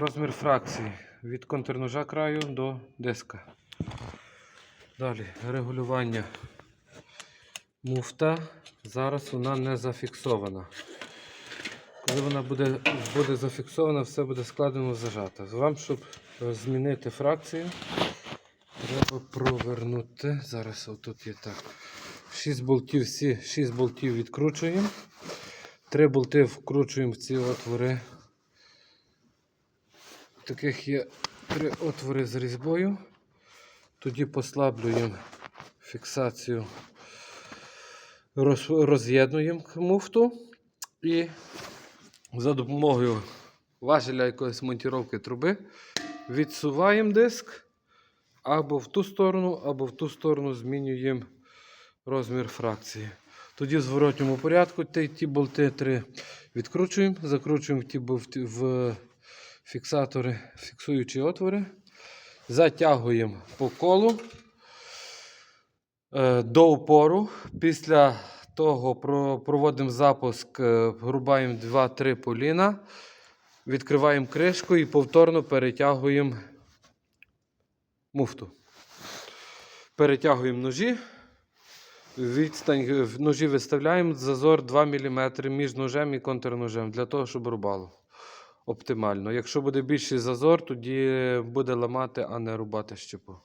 Розмір фракції від контрножа краю до диска. Далі регулювання муфта. Зараз вона не зафіксована. Коли вона буде, буде зафіксована, все буде складено зажато. Вам, щоб е, змінити фракцію, треба провернути. Зараз отут є так. 6 болтів, всі 6 болтів відкручуємо. 3 болти вкручуємо в ці отвори. Таких є три отвори з різьбою. Тоді послаблюємо фіксацію, роз'єднуємо муфту і за допомогою важеля якоїсь монтіровки труби відсуваємо диск або в ту сторону, або в ту сторону змінюємо розмір фракції. Тоді в зворотньому порядку ті, ті болти три відкручуємо, закручуємо ті в фіксатори, фіксуючі отвори, затягуємо по колу е, до упору. Після того проводимо запуск, е, рубаємо 2-3 поліна, відкриваємо кришку і повторно перетягуємо муфту. Перетягуємо ножі. Відстань е, ножі виставляємо зазор 2 мм між ножем і контрножем для того, щоб рубало оптимально. Якщо буде більший зазор, тоді буде ламати, а не рубати щепу.